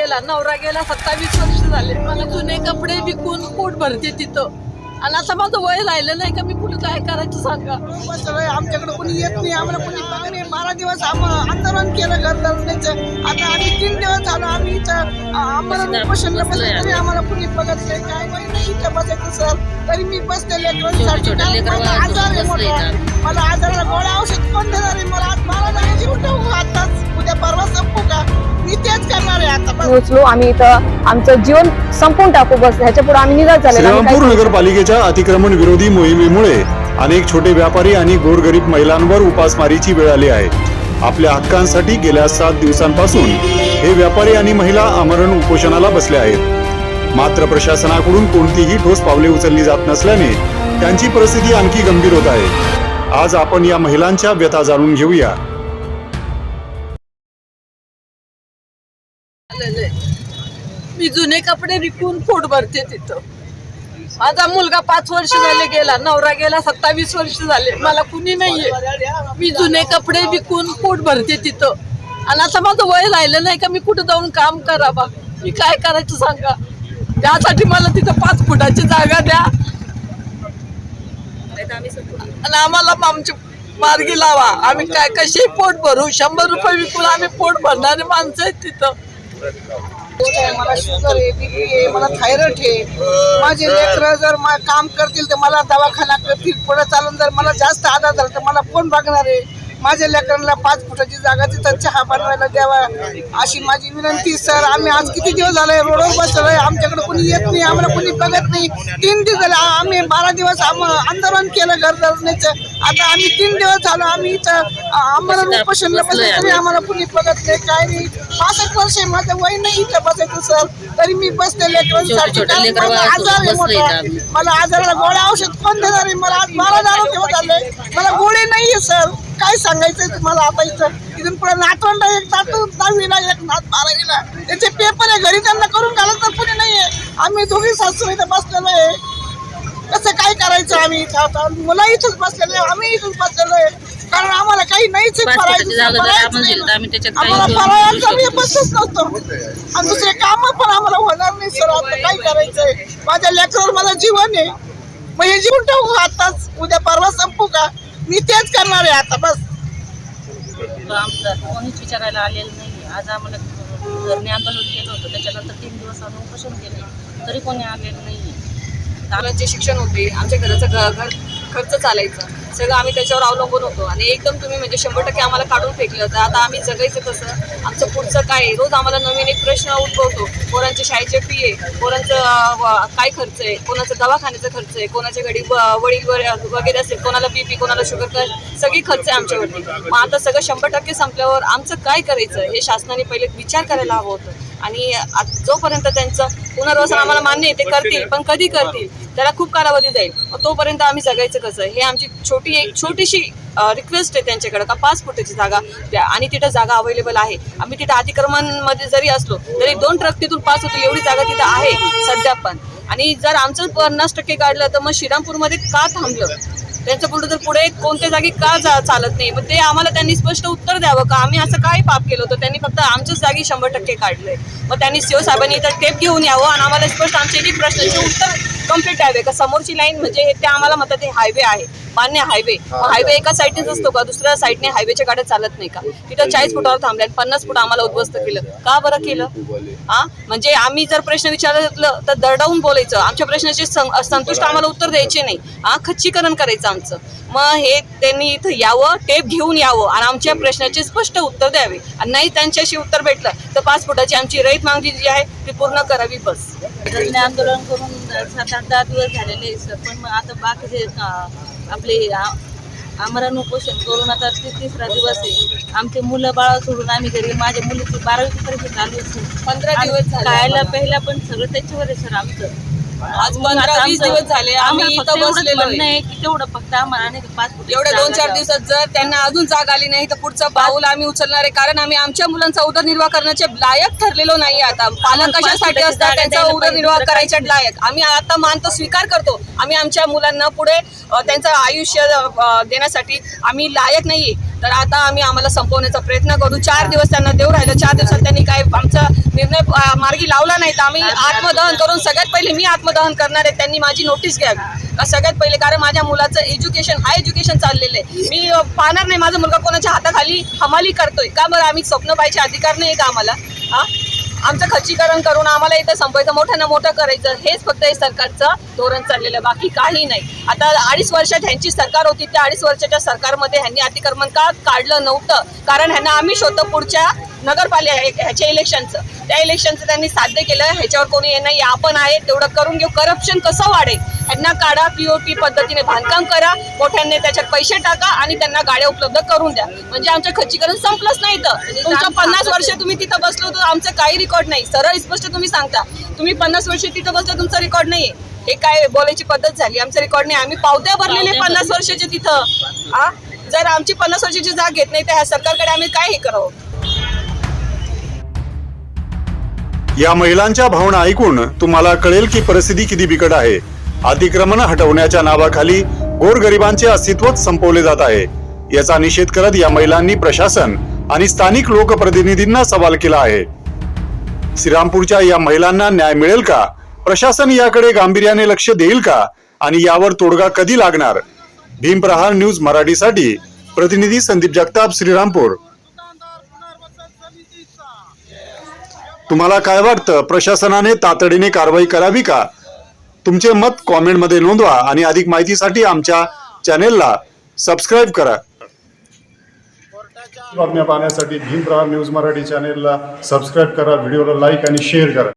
गेला नवरा गेला सत्तावीस वर्ष झाले. मला जुने कपडे विकून पोट भरते तिथं. आणि आता माझं वय राहिलं नाही का? मी कुठे काय करायचं सांगा? सगळे आमच्याकडे कोणी येत नाही आम्हाला कोणी बघत नाही. बारा दिवस आम आंदोलन केलं घरदारण्याचं आता आम्ही तीन दिवस झालो आम्ही इथं आम्हाला उपोषणला आम्हाला कोणी बघत नाही. काय वय नाही इथं बसायचं सर. तरी मी लेकरं मला आजाराला गोळ्या औषध कोण देणार आहे? मला आज मला जाण्याची उठवू आताच उद्या परवा संपू का? मी तेच करणार आहे आता. बस. उचलू आम्ही इथं आमचं जीवन संपवून टाकू. बस ह्याच्या पुढे आम्ही श्रीरामपूर काही- नगरपालिकेच्या अतिक्रमण विरोधी मोहिमेमुळे अनेक छोटे व्यापारी आणि गोरगरीब महिलांवर उपासमारीची वेळ आली आहे. आपल्या हक्कांसाठी गेल्या सात दिवसांपासून हे व्यापारी आणि महिला आमरण उपोषणाला बसले आहेत. मात्र प्रशासनाकडून कोणतीही ठोस पावले उचलली जात नसल्याने त्यांची परिस्थिती आणखी गंभीर होत आहे. आज आपण या महिलांच्या व्यथा जाणून घेऊया. मी जुने कपडे विकून पोट भरते तिथं. माझा मुलगा पाच वर्ष झाले गेला नवरा गेला सत्तावीस वर्ष झाले. मला कुणी नाहीये. मी जुने कपडे विकून पोट भरते तिथं. आणि आता माझं वय राहिलं नाही का मी कुठं जाऊन काम करावा? मी काय करायचं सांगा? त्यासाठी मला तिथं पाच फुटाची जागा द्या. आणि आम्हाला आमची मार्गी लावा. आम्ही काय कशी पोट भरू? शंभर रुपये विकून आम्ही पोट भरणारे माणसं आहेत तिथं. मला शुगर आहे बीपी आहे मला थायरॉइड आहे. माझे लेकरं जर मा- काम करतील तर मला दवाखाना करतील पुढे चालून जर मला जास्त आधार झाला तर मला कोण बघणार आहे. माझ्या लेकरांना पाच फुटाची जागा तिथं चहा बनवायला द्यावा. अशी माझी विनंती सर आम्ही आज किती दिवस झाले रोडवर बसलोय आमच्याकडे कोणी येत नाही आम्हाला कोणी बघत नाही. तीन दिवस झाले आम्ही बारा दिवस आम आंदोलन केलं घर धरण्याचं आता आम्ही तीन दिवस झालो आम्ही इथं आम्हाला उपोषणला बसलं तरी आम्हाला कुणी बघत नाही काय नाही. पासष्ट वर्ष माझं वय नाही इथं बसायचं सर. तरी मी बसते लेकरांसाठी. आजार आहे मोठा. मला आजाराला गोळ्या औषध कोण देणार आहे? मला आज बारा दारू घेऊन आले मला गोळी नाहीये सर. काय सांगायचंय तुम्हाला आता इथं? इथून पुढे नातवंड एक नातू दहावीला एक नात बारावीला. त्याचे पेपर आहे घरी त्यांना करून घालत तर कुणी नाहीये. आम्ही दोघी सासू इथं बसलेलो आहे. कसं काय करायचं आम्ही इथं? आता मुलं इथंच बसलेलो आहे आम्ही इथंच बसलेलो आहे. कारण आम्हाला काही नाहीच आहे पाच करायचं, फुटाची जागा जर करायचं आपण नाही. दिली तर आम्ही त्याच्यात काही आम्हाला करू फराळाचं शकतो. आम्ही बसच नव्हतो. आणि दुसरे काम पण आम्हाला होणार नाही सर. आता काय करायचंय? माझ्या लेकरावर मला जीवन आहे. मग हे जीवन का आताच उद्या परवा संपू का? मी तेच करणार आहे आता बस. आमचं कोणीच विचारायला आलेलं नाही आज आम्हाला धरणे आंदोलन केलं होतं त्याच्यानंतर तीन दिवस आम्ही उपोषण केलं. तरी कोणी आलेलं नाही मुलांचे शिक्षण होते आमच्या घराचं घर खर्च चालायचं. सगळं आम्ही त्याच्यावर अवलंबून होतो. आणि एकदम तुम्ही म्हणजे शंभर टक्के आम्हाला काढून फेकलं तर आता आम्ही जगायचं कसं? आमचं पुढचं काय आहे? रोज आम्हाला नवीन एक प्रश्न उद्भवतो. पोरांची शाळेचे फी आहे. पोरांचं काय खर्च आहे? कोणाचं दवाखान्याचा खर्च आहे? कोणाच्या घरी व- वडील वगैरे असेल कोणाला बीपी कोणाला शुगर काय सगळी खर्च आहे आमच्यावरती. मग आता सगळं शंभर टक्के संपल्यावर आमचं काय करायचं? हे शासनाने पहिले विचार करायला हवं होतं. आणि जोपर्यंत त्यांचं पुनर्वसन आम्हाला मान्य आहे ते करतील पण कधी करतील त्याला खूप कालावधी जाईल. मग तोपर्यंत आम्ही जगायचं कसं? हे आमची छोटी एक छोटीशी रिक्वेस्ट आहे त्यांच्याकडे का पाच फुटाची जागा द्या. आणि तिथं जागा अवेलेबल आहे. आम्ही तिथं अतिक्रमणमध्ये जरी असलो तरी दोन ट्रक तिथून पास होतील एवढी जागा तिथं आहे सध्या पण. आणि जर आमचं पन्नास टक्के काढलं तर मग श्रीरामपूरमध्ये का थांबलं? त्यांचं पुढे तर पुढे कोणत्या जागी का जा चालत नाही. मग ते आम्हाला त्यांनी स्पष्ट उत्तर द्यावं का? आम्ही असं काय पाप केलं होतं. त्यांनी फक्त आमच्याच जागी शंभर टक्के काढलंय. मग त्यांनी सीओ साहेबांनी इथं टेप घेऊन यावं आणि आम्हाला स्पष्ट आमचे एक प्रश्नाचे उत्तर कंप्लीट द्यावे का समोरची लाईन म्हणजे हे- ते आम्हाला म्हणतात हायवे आहे. मान्य हायवे हायवे एका साईडनेच असतो का? दुसऱ्या साईडने हायवेच्या गाड्या चालत नाही का? तिथं चाळीस फुटावर थांबल्या आणि पन्नास फुट आम्हाला उद्ध्वस्त केलं. का बरं केलं? हा? म्हणजे आम्ही जर प्रश्न विचारलं तर दरडावून बोलायचं. आमच्या प्रश्नाचे संतुष्ट आम्हाला उत्तर द्यायचे नाही. हा? खच्चीकरण करायचं आमचं. मग हे त्यांनी इथं यावं टेप घेऊन यावं आणि आमच्या प्रश्नाचे स्पष्ट उत्तर द्यावे आणि नाही त्यांच्याशी उत्तर भेटलं तर पाच फुटाची आमची रईत मागणी जी आहे ती पूर्ण करावी बस आंदोलन करून सात आठ दहा दिवस झालेले आहे सर पण मग आता बाकीचे आपले आमरण उपोषण करून आता ति- तिसरा दिवस आहे आमचे मुलं बाळ सोडून आम्ही घरी माझ्या मुलीची बारावी परीक्षा चालू. पंधरा दिवस खायला. पहिला पण सगळं त्याच्यावर आहे सर आमचं आज पंधरा वीस दिवस झाले आम्ही इथं बसलेलो म्हणणं आहे आहे की तेवढं फक्त आम्हाला नाही का पाच फुटाची एवढ्या दोन चार. दिवसात जर त्यांना अजून जाग आली नाही तर पुढचं पाऊल आम्ही उचलणार आहे. कारण आम्ही आमच्या मुलांचा उदरनिर्वाह करण्याचे लायक ठरलेलो नाही आता. पालक कशासाठी असतात त्यांचा उदरनिर्वाह करायच्या लायक. आम्ही आता मानतो स्वीकार करतो. आम्ही आमच्या मुलांना पुढे अ, त्यांचं आयुष्य अ, देण्यासाठी आम्ही लायक नाहीये. तर आता आम्ही आम्हाला संपवण्याचा प्रयत्न करू. चार दिवस त्यांना देऊ राहिलं. चार दिवसात त्यांनी काय आमचा निर्णय मार्गी लावला नाही. तर आम्ही आत्मदहन करून सगळ्यात पहिले मी आत्मदहन करणार आहे. त्यांनी माझी नोटीस घ्यावी. सगळ्यात पहिले कारण माझ्या मुलाचं एज्युकेशन हाय एज्युकेशन चाललेलं आहे. मी पाहणार नाही. माझा मुलगा कोणाच्या हाताखाली हमाली करतोय? का बरं? आम्ही स्वप्न पाहिजे अधिकार नाही का आम्हाला? हा आमचं खच्चीकरण करून आम्हाला इथं संपायचं मोठं ना मोठं करायचं हेच फक्त हे सरकारचं धोरण चाललेलं आहे बाकी काही नाही. आता अडीच वर्षात ह्यांची सरकार होती त्या अडीच वर्षाच्या सरकारमध्ये ह्यांनी अतिक्रमण का काढलं नव्हतं? कारण ह्यांना आम्ही शोधतो पुढच्या नगरपालिका ह्याच्या इलेक्शनचं त्या इलेक्शनचं त्यांनी साध्य केलं ह्याच्यावर कोणी हे नाही आपण आहे तेवढं करून घेऊ. करप्शन कसं वाढेल? ह्यांना काढा पीओपी पद्धतीने बांधकाम करा मोठ्यांनी त्याच्यात पैसे टाका आणि त्यांना गाड्या उपलब्ध करून द्या. म्हणजे आमचं खच्चीकरण संपलंच नाही तर तुमचं पन्नास वर्ष तुम्ही तिथं बसलो तर आमचं काही रेकॉर्ड नाही. सरळ स्पष्ट तुम्ही सांगता. तुम्ही पन्नास वर्ष तिथं बसलं तुमचं रेकॉर्ड नाहीये. हे काय बोलायची पद्धत झाली? आमचं रेकॉर्ड नाही. आम्ही पावत्या भरलेले पन्नास वर्षाचे तिथं. हा जर आमची पन्नास वर्षाची जाग घेत नाही तर ह्या सरकारकडे आम्ही काय हे करावं? या महिलांच्या भावना ऐकून तुम्हाला कळेल की परिस्थिती किती बिकट आहे. अतिक्रमण हटवण्याच्या नावाखाली गोरगरिबांचे अस्तित्वच संपवले जात आहे. याचा निषेध करत या महिलांनी प्रशासन आणि स्थानिक लोकप्रतिनिधींना सवाल केला आहे. श्रीरामपूरच्या या महिलांना न्याय मिळेल का? प्रशासन याकडे गांभीर्याने लक्ष देईल का? आणि यावर तोडगा कधी लागणार? भीमप्रहार न्यूज मराठीसाठी प्रतिनिधी संदीप जगताप श्रीरामपूर. तुम्हाला काय वाटतं? प्रशासनाने तातडीने कारवाई करावी का? तुमचे मत कॉमेंटमध्ये नोंदवा आणि अधिक माहितीसाठी आमच्या चॅनेलला सबस्क्राईब करा. बातम्या पाहण्यासाठी भीमप्रहार न्यूज मराठी चॅनेलला सबस्क्राईब करा व्हिडिओला लाईक आणि शेअर करा.